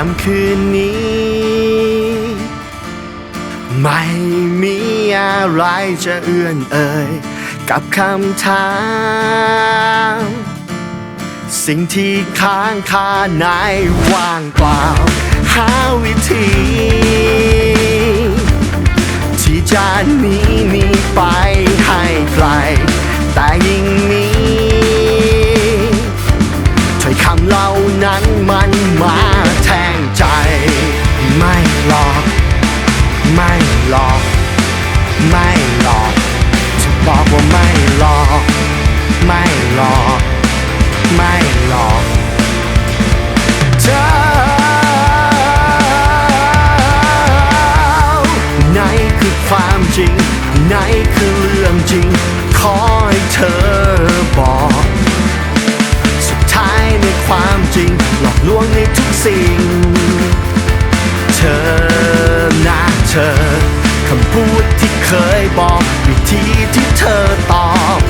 ค่ำคืนนี้ ไม่มีอะไรจะเอื้อนเอ่ยกับคำถาม สิ่งที่ค้างคาในว่างเปล่า หาวิธี ที่จะหนีหนีไปให้ไกล แต่ยิ่งนี้ถ้อยคำเหล่านั้นมันมา หลอก ไม่หลอกจะบอกว่าไม่หลอก ไม่หลอก ไม่หลอกเธอไหนคือความจริง ไหนคือเรื่องจริง ขอให้เธอบอก สุดท้ายในความจริง หลอกลวงในทุกสิ่ง เธอ เธอ คำพูดที่เคยบอกวิธีที่เธอตอบ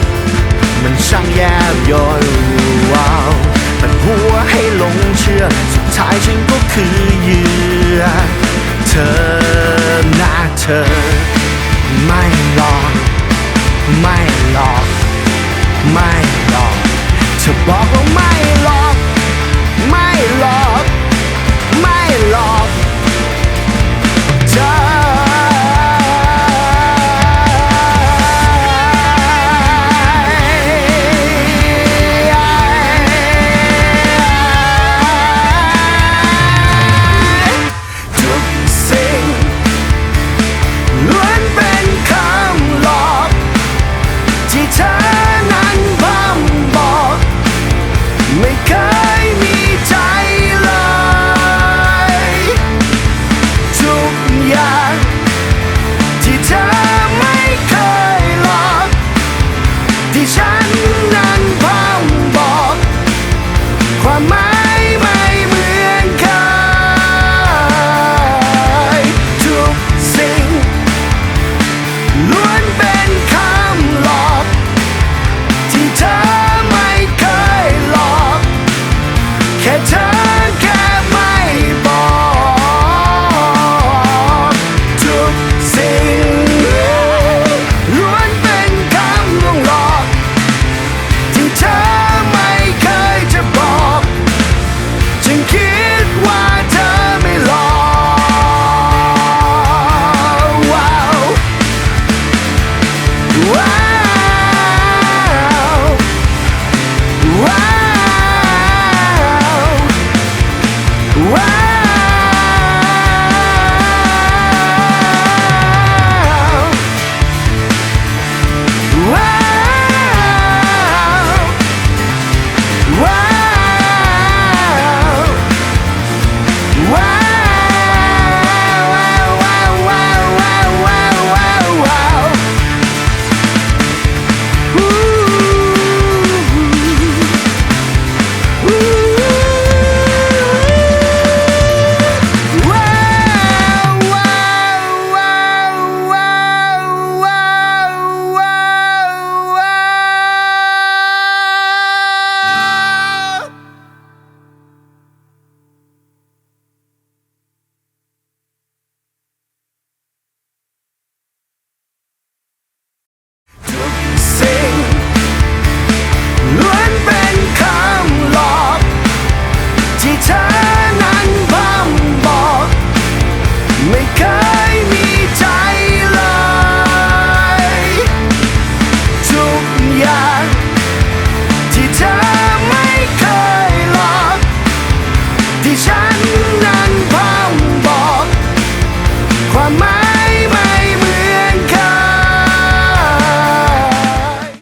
มันช่างแยบยลวาวมันหัวให้หลงเชื่อ สุดท้ายฉันก็คือเหยื่อ เธอหนะเธอ ไม่หลอก ไม่หลอก ไม่หลอก เธอบอกว่าไม่หลอก ที่ฉันนั้น